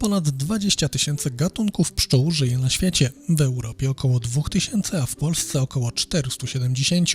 Ponad 20 tysięcy gatunków pszczół żyje na świecie. W Europie około 2000, a w Polsce około 470.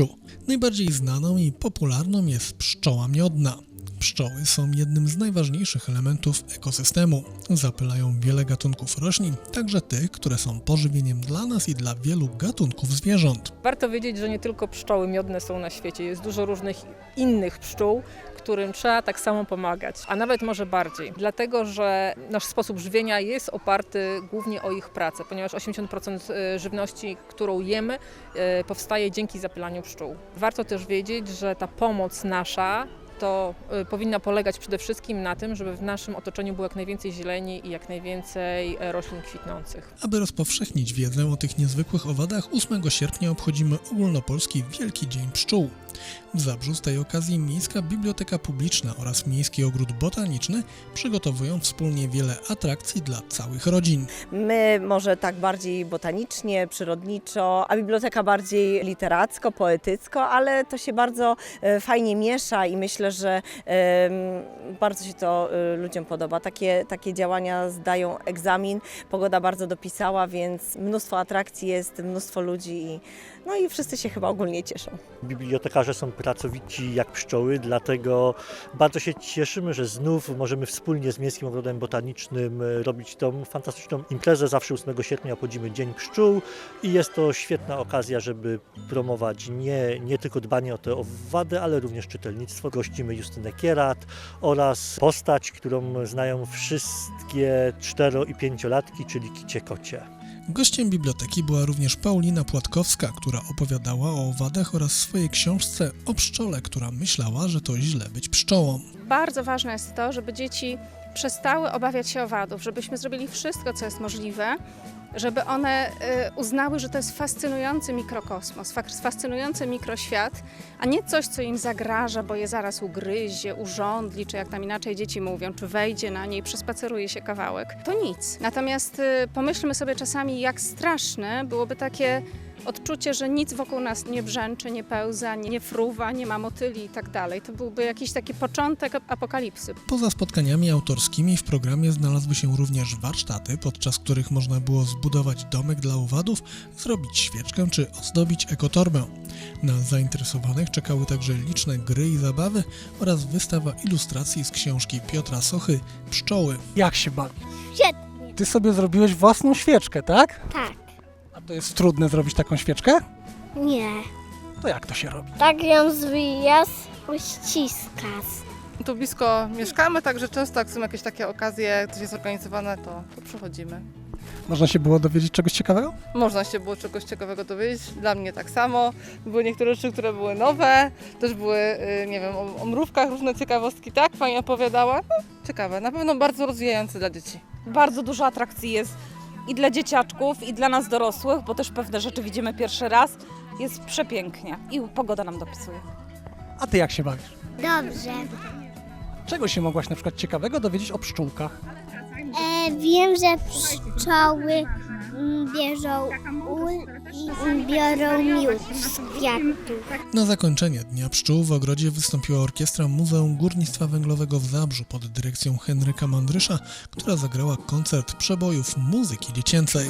Najbardziej znaną i popularną jest pszczoła miodna. Pszczoły są jednym z najważniejszych elementów ekosystemu. Zapylają wiele gatunków roślin, także tych, które są pożywieniem dla nas i dla wielu gatunków zwierząt. Warto wiedzieć, że nie tylko pszczoły miodne są na świecie, jest dużo różnych innych pszczół, którym trzeba tak samo pomagać, a nawet może bardziej, dlatego że nasz sposób żywienia jest oparty głównie o ich pracę, ponieważ 80% żywności, którą jemy, e, powstaje dzięki zapylaniu pszczół. Warto też wiedzieć, że ta pomoc nasza to y, powinna polegać przede wszystkim na tym, żeby w naszym otoczeniu było jak najwięcej zieleni i jak najwięcej e, roślin kwitnących. Aby rozpowszechnić wiedzę o tych niezwykłych owadach, 8 sierpnia obchodzimy ogólnopolski Wielki Dzień Pszczół. W Zabrzu z tej okazji Miejska Biblioteka Publiczna oraz Miejski Ogród Botaniczny przygotowują wspólnie wiele atrakcji dla całych rodzin. My może tak bardziej botanicznie, przyrodniczo, a biblioteka bardziej literacko, poetycko, ale to się bardzo e, fajnie miesza i myślę, że bardzo się to e, ludziom podoba. Takie, takie działania zdają egzamin, pogoda bardzo dopisała, więc mnóstwo atrakcji jest, mnóstwo ludzi i, no i wszyscy się chyba ogólnie cieszą. Bibliotekarze są pracowici jak pszczoły, dlatego bardzo się cieszymy, że znów możemy wspólnie z Miejskim Ogrodem Botanicznym e, robić tą fantastyczną imprezę. Zawsze 8 sierpnia obchodzimy Dzień Pszczół i jest to świetna okazja, żeby promować nie, nie tylko dbanie o te owady, ale również czytelnictwo. Gościmy Justynę Kierat oraz postać, którą znają wszystkie cztero i pięciolatki, czyli Kicie Kocie. Gościem biblioteki była również Paulina Płatkowska, która opowiadała o owadach oraz swojej książce o pszczole, która myślała, że to źle być pszczołą. Bardzo ważne jest to, żeby dzieci przestały obawiać się owadów, żebyśmy zrobili wszystko, co jest możliwe, żeby one y, uznały, że to jest fascynujący mikrokosmos, fascynujący mikroświat, a nie coś, co im zagraża, bo je zaraz ugryzie, urządli, czy jak tam inaczej dzieci mówią, czy wejdzie na niej, przespaceruje się kawałek. To nic. Natomiast y, pomyślmy sobie czasami, jak straszne byłoby takie odczucie, że nic wokół nas nie brzęczy, nie pełza, nie, nie fruwa, nie ma motyli i tak dalej. To byłby jakiś taki początek apokalipsy. Poza spotkaniami autorskimi w programie znalazły się również warsztaty, podczas których można było zbudować domek dla owadów, zrobić świeczkę czy ozdobić ekotorbę. Na zainteresowanych czekały także liczne gry i zabawy oraz wystawa ilustracji z książki Piotra Sochy Pszczoły. Jak się bawi? Świetnie. Ty sobie zrobiłeś własną świeczkę, tak? Tak. To jest trudne zrobić taką świeczkę? Nie. To jak to się robi? Tak ją zwijasz, uściskasz. Tu blisko mieszkamy, także często jak są jakieś takie okazje, coś jest zorganizowane, to, to przychodzimy. Można się było dowiedzieć czegoś ciekawego? Można się było czegoś ciekawego dowiedzieć, dla mnie tak samo. Były niektóre rzeczy, które były nowe, też były, y, nie wiem, o, o mrówkach różne ciekawostki, tak? Pani opowiadała. No, ciekawe, na pewno bardzo rozwijające dla dzieci. Bardzo dużo atrakcji jest i dla dzieciaczków, i dla nas dorosłych, bo też pewne rzeczy widzimy pierwszy raz. Jest przepięknie i pogoda nam dopisuje. A ty jak się bawisz? Dobrze. Czego się mogłaś na przykład ciekawego dowiedzieć o pszczółkach? E, wiem, że pszczoły bierzą biorą miód z kwiatów. Na zakończenie Dnia Pszczół w ogrodzie wystąpiła orkiestra Muzeum Górnictwa Węglowego w Zabrzu pod dyrekcją Henryka Mandrysza, która zagrała koncert przebojów muzyki dziecięcej.